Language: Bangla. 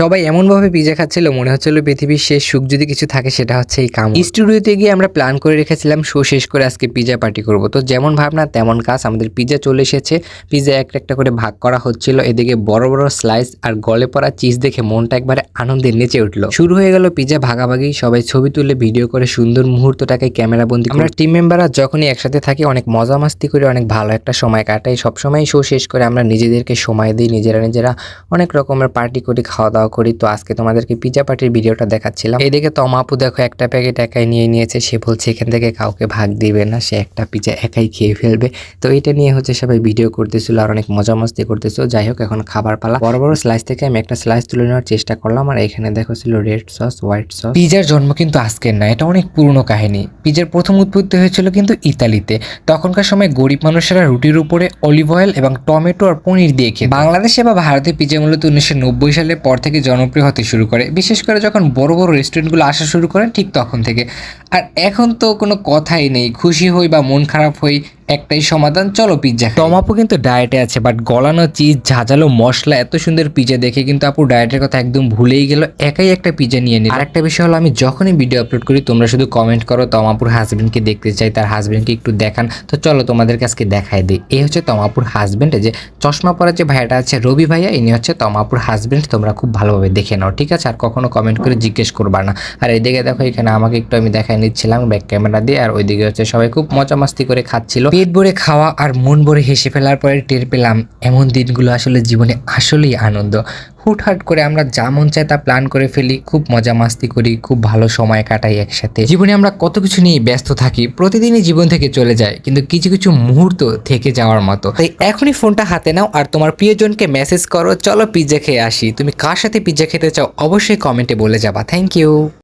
সবাই এমনভাবে পিজা খাচ্ছিল, মনে হচ্ছিল পৃথিবীর শেষ সুখ যদি কিছু থাকে, সেটা হচ্ছে এই কাম স্টুডিওতে গিয়ে আমরা প্ল্যান করে রেখেছিলাম শো শেষ করে আজকে পিজা পার্টি করব। তো যেমন ভাবনা, তেমন কাজ, আমাদের পিজা চলে এসেছে। পিজা একটা একটা করে ভাগ করা হচ্ছিল, এদিকে বড় বড় স্লাইস আর গলে পড়া চিজ দেখে মনটা একবারে আনন্দে নেচে উঠল। শুরু হয়ে গেল পিজা ভাগাভাগি, সবাই ছবি তুলে ভিডিও করে সুন্দর মুহূর্তটাকে ক্যামেরা বন্দি আমরা টিম মেম্বাররা যখনই একসাথে থাকি, অনেক মজা মাস্তি করে, অনেক ভালো একটা সময় কাটাই। সবসময় শো শেষ করে আমরা নিজেদেরকে সময় দিই, নিজেরা নিজেরা অনেক রকমের পার্টি করি খাওয়া দাওয়া করি। তো আজকে তোমাদেরকে পিজা পার্টির ভিডিওটা দেখাচ্ছিলাম। এদিকে তো আপু দেখো একটা প্যাকেট একাই নিয়ে নিয়েছে। সে বলছে, এখান থেকে কাউকে ভাগ দিবে না। সে একটা পিজা একাই খেয়ে ফেলবে। তো এটা নিয়ে হচ্ছে সবাই ভিডিও করতেছিল আর অনেক মজা মস্তি করতেছিল। যাই হোক, এখন খাবার পালা। বড় বড় স্লাইস থেকে আমি একটা স্লাইস তুলে নেওয়ার চেষ্টা করলাম। আর এখানে দেখো ছিল রেড সস হোয়াইট সস পিজার জন্ম কিন্তু আজকের না, এটা অনেক পুরনো কাহিনী। পিজার প্রথম উৎপত্তি হয়েছিল কিন্তু ইতালিতে। তখনকার সময় গরিব মানুষেরা রুটির উপরে অলিভ অয়েল এবং টমেটো আর পনির দিয়ে খেত। বাংলাদেশে বা ভারতে পিজা মূলত উনিশশো নব্বই সালের পর থেকে জনপ্রিয় হতে শুরু করে। বিশেষ করে যখন বড় বড় রেস্টুরেন্টগুলো আসা শুরু করে, ঠিক তখন থেকে। আর এখন তো কোনো কথাই নেই। খুশি হই বা মন খারাপ হই, একটাই সমাধান, চলো পিৎজা টমাপু কিন্তু ডায়েটে আছে বাট গলানো চিজ ঝাঁঝালো মশলা, এত সুন্দর পিজা দেখে কিন্তু আপু ডায়েটের কথা একদম ভুলেই গেল, একাই একটা পিজা নিয়ে নিল। আর একটা বিষয় হলো, আমি যখনই ভিডিও আপলোড করি, তোমরা শুধু কমেন্ট করো তমাপুর হাজবেন্ডকে দেখতে চাই, তার হাজবেন্ডকে একটু দেখান। তো চলো তোমাদের আজকে দেখাই দিই। এই হচ্ছে তমাপুর হাজবেন্ড যে চশমা পরা যে ভাইয়াটা আছে, রবি ভাইয়া, ইনি হচ্ছে তমাপুর হাজবেন্ড তোমরা খুব ভালোভাবে দেখে নাও, ঠিক আছে? আর কখনো কমেন্ট করে জিজ্ঞেস করবা না। আর এইদিকে দেখো, এখানে আমাকে একটু আমি দেখাই নিচ্ছিলাম ব্যাক ক্যামেরা দিয়ে আর ওইদিকে হচ্ছে সবাই খুব মজা মাস্তি করে খাচ্ছিল। পেট ভরে খাওয়া আর মন ভরে হেসে ফেলার পরে টের পেলাম এমন দিনগুলো আসলে জীবনে আসলেই আনন্দ। হুটহাট করে আমরা যা মন চায় তা প্ল্যান করে ফেলি, খুব মজা মাস্তি করি, খুব ভালো সময় কাটাই একসাথে। জীবনে আমরা কত কিছু নিয়ে ব্যস্ত থাকি, প্রতিদিনই জীবন থেকে চলে যায়, কিন্তু কিছু কিছু মুহূর্ত থেকে যাওয়ার মতো। তাই এখনই ফোনটা হাতে নাও আর তোমার প্রিয়জনকে মেসেজ করো, চলো পিৎজা খেয়ে আসি। তুমি কার সাথে পিৎজা খেতে চাও অবশ্যই কমেন্টে বলে যাবা। Thank you